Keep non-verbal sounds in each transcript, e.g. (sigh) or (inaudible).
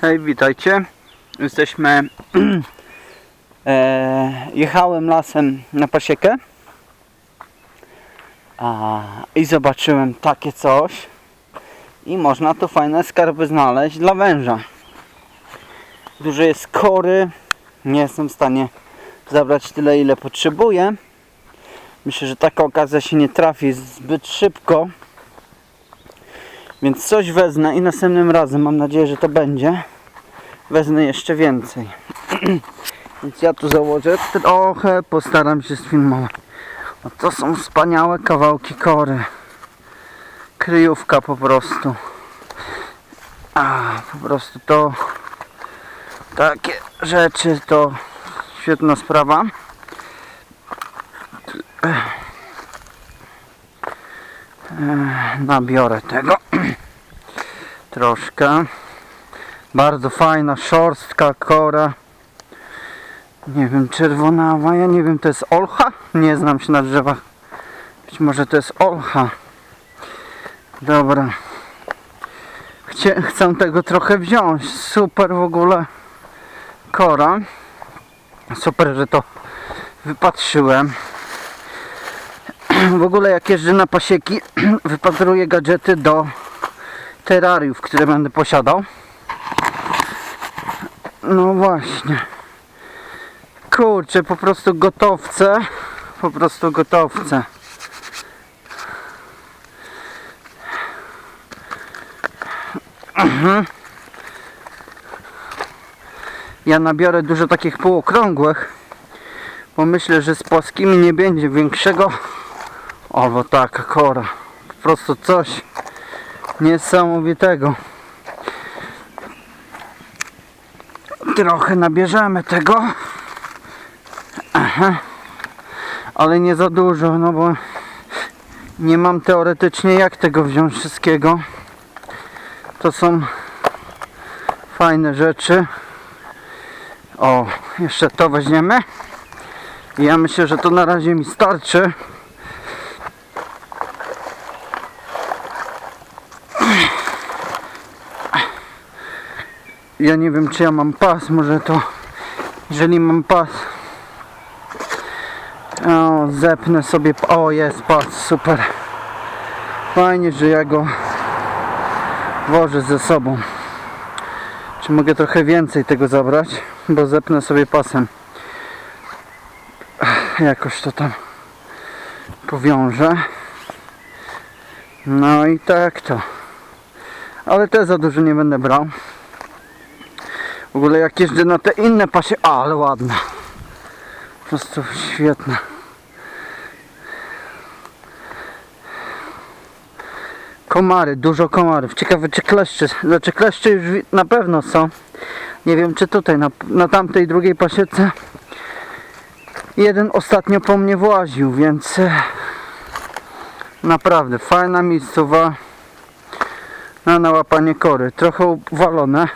Hej, witajcie. Jesteśmy. (clears throat) e, jechałem lasem na pasiekę. A, I zobaczyłem takie coś. I można tu fajne skarby znaleźć dla węża. Dużo jest kory. Nie jestem w stanie zabrać tyle, ile potrzebuję. Myślę, że taka okazja się nie trafi zbyt szybko. Więc coś wezmę i następnym razem, mam nadzieję, że to będzie, wezmę jeszcze więcej. (clears throat) Więc ja tu założę trochę, postaram się sfilmować. No to są wspaniałe kawałki kory. Kryjówka po prostu. A, po prostu to takie rzeczy to świetna sprawa. nabiorę tego troszkę. Bardzo fajna szorstka kora. Nie wiem czerwonawa ja nie wiem to jest olcha? Nie znam się na drzewach. Być może to jest olcha. Dobra. Chcie, chcę tego trochę wziąć. Super w ogóle kora. Super że to wypatrzyłem. (clears throat) W ogóle jak jeżdżę na pasieki (clears throat) wypatruję gadżety do terrariów, które będę posiadał. No właśnie. Kurczę, po prostu gotowce. Po prostu gotowce. Mhm. ja nabiorę dużo takich półokrągłych bo myślę, że z płaskimi nie będzie większego. Albo taka kora. Po prostu coś niesamowitego. Trochę nabierzemy tego. Aha. Ale nie za dużo, no bo nie mam teoretycznie jak tego wziąć wszystkiego. To są fajne rzeczy. O, jeszcze to weźmiemy. Ja myślę, że to na razie mi starczy. Ja nie wiem czy ja mam pas, może to jeżeli mam pas. O, zepnę sobie, o jest pas, super. Fajnie, że ja go wożę ze sobą. Czy mogę trochę więcej tego zabrać, bo zepnę sobie pasem. Jakoś to tam powiążę. No i tak to. Ale te za dużo nie będę brał w ogóle jak jeżdżę na te inne pasie, ale ładne. Po prostu świetne. Komary, dużo komarów. Ciekawe czy kleszcze, znaczy kleszcze już na pewno są. Nie wiem czy tutaj, na, na tamtej drugiej pasiece jeden ostatnio po mnie właził, więc e, naprawdę fajna miejscowa na nałapanie kory. Trochę uwalone.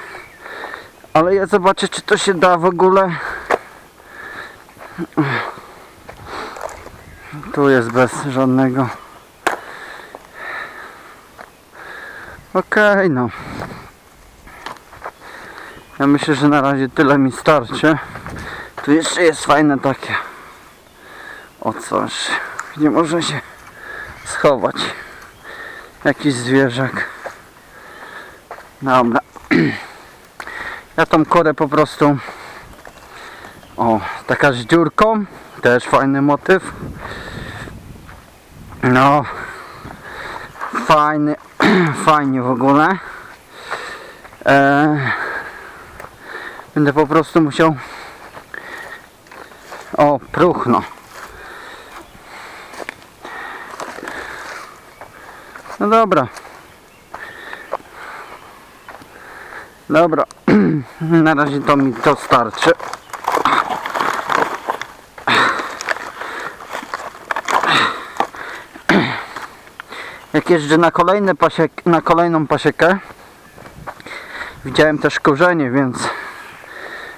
Ale ja zobaczę, czy to się da w ogóle. Tu jest bez żadnego. Okej, no. Ja myślę, że na razie tyle mi starczy. Tu jeszcze jest fajne takie. O coś, gdzie może się schować. Jakiś zwierzak. Dobra. (clears throat) Ja tą korę po prostu o, taka z dziurką też fajny motyw. No fajny (clears throat) fajnie w ogóle. E, będę po prostu musiał o, próchno no dobra. Dobra, na razie to mi to starczy. Jak jeżdżę na kolejny pasiek, na kolejną pasiekę, widziałem też korzenie, więc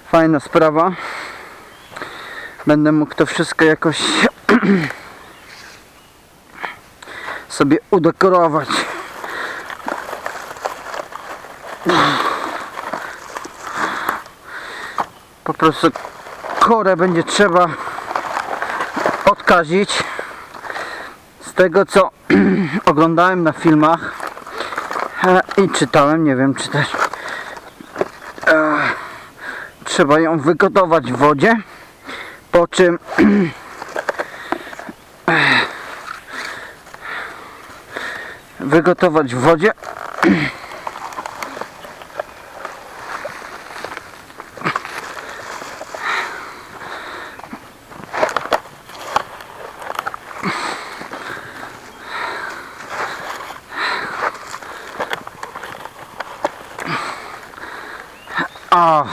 fajna sprawa. Będę mógł to wszystko jakoś (clears throat) sobie udekorować. Po prostu korę będzie trzeba odkazić. Z tego co (clears throat) oglądałem na filmach e, i czytałem, nie wiem czy też e, trzeba ją wygotować w wodzie, po czym (clears throat) wygotować w wodzie (clears throat) O,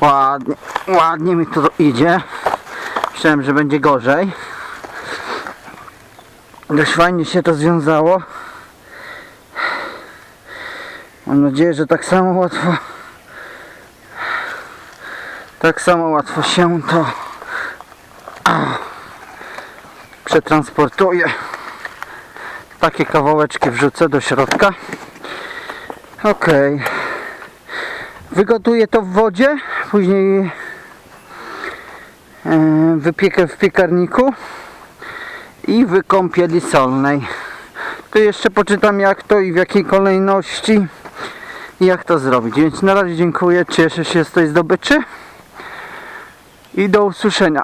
ładnie, ładnie mi to idzie. Myślałem, że będzie gorzej. Dość fajnie się to związało. Mam nadzieję, że tak samo łatwo tak samo łatwo się to przetransportuje. Takie kawałeczki wrzucę do środka. Okej. Wygotuję to w wodzie, później e, wypiekę w piekarniku i w kąpieli solnej. Tu jeszcze poczytam jak to i w jakiej kolejności i jak to zrobić. Więc na razie dziękuję, cieszę się z tej zdobyczy i do usłyszenia.